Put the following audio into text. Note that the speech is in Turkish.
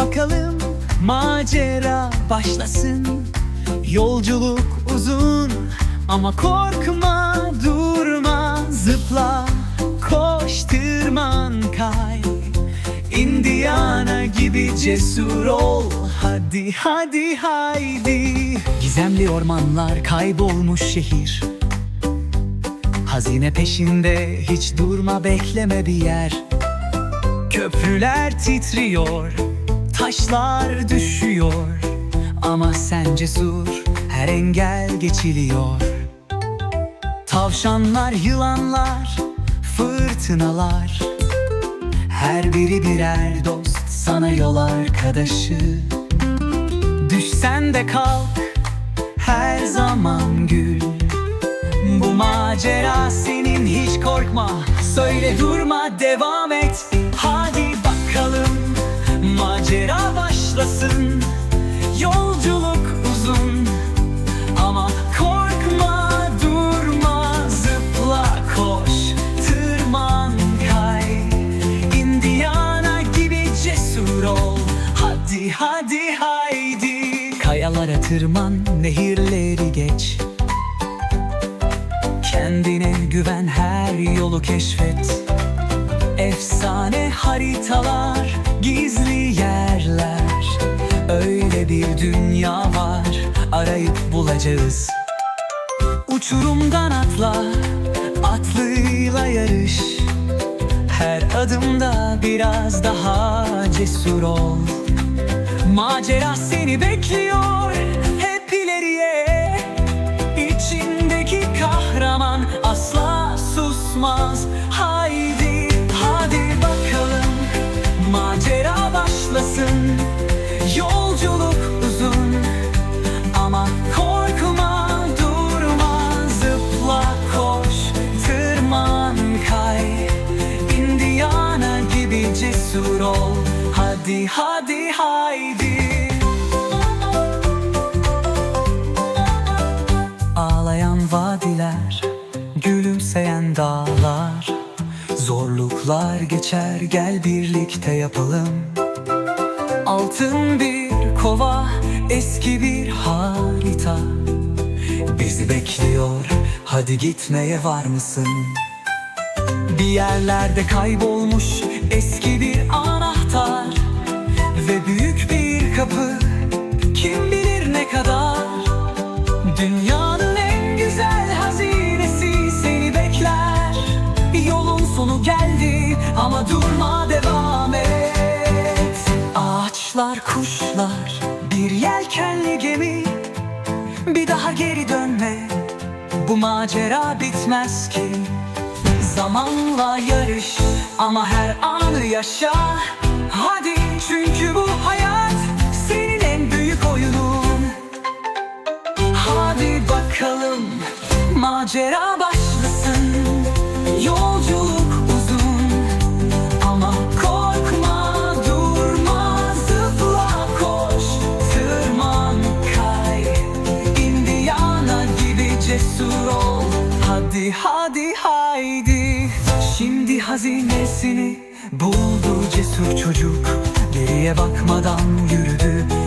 bakalım macera başlasın. Yolculuk uzun ama korkma durma Zıpla koş tırman kay. Indiana gibi cesur ol Hadi hadi haydi. Gizemli ormanlar kaybolmuş şehir. Hazine peşinde hiç durma bekleme bir yer. Köprüler titriyor, taşlar düşüyor Ama sen cesur, her engel geçiliyor. Tavşanlar, yılanlar, fırtınalar Her biri birer dost, sana yol arkadaşı. Düşsen de kalk, her zaman gül. Bu macera senin hiç korkma. Söyle durma devam et Macera başlasın. Yolculuk uzun. Ama korkma durma Zıpla koş. Tırman kay. Indiana gibi cesur ol. Hadi hadi haydi. Kayalara tırman Nehirleri geç. Kendine güven her yolu keşfet Efsane haritalar, gizli yerler. Öyle bir dünya var, arayıp bulacağız. Uçurumdan atla, atlıyla yarış. Her adımda biraz daha cesur ol. Macera seni bekliyor, hep ileriye. İçindeki kahraman asla susmaz. Haydi Hadi hadi haydi. Ağlayan vadiler, gülümseyen dağlar. Zorluklar geçer gel birlikte yapalım. Altın bir kova, eski bir harita. Bizi bekliyor, hadi gitmeye var mısın? Bir yerlerde kaybolmuş eski bir anahtar Büyük bir kapı, kim bilir ne kadar? Dünyanın en güzel hazinesi seni bekler. Yolun sonu geldi ama durma devam et. Ağaçlar, kuşlar, bir yelkenli gemi. Bir daha geri dönme. Bu macera bitmez ki. Zamanla yarış ama her anı yaşa. Hadi çünkü bu hayat senin en büyük oyunun. Hadi bakalım macera başlasın. Yolculuk uzun ama korkma durma koş. Tırman kay Indiana gibi cesur ol. Hadi hadi haydi. Şimdi hazinesini buldu cesur çocuk Geriye bakmadan yürüdü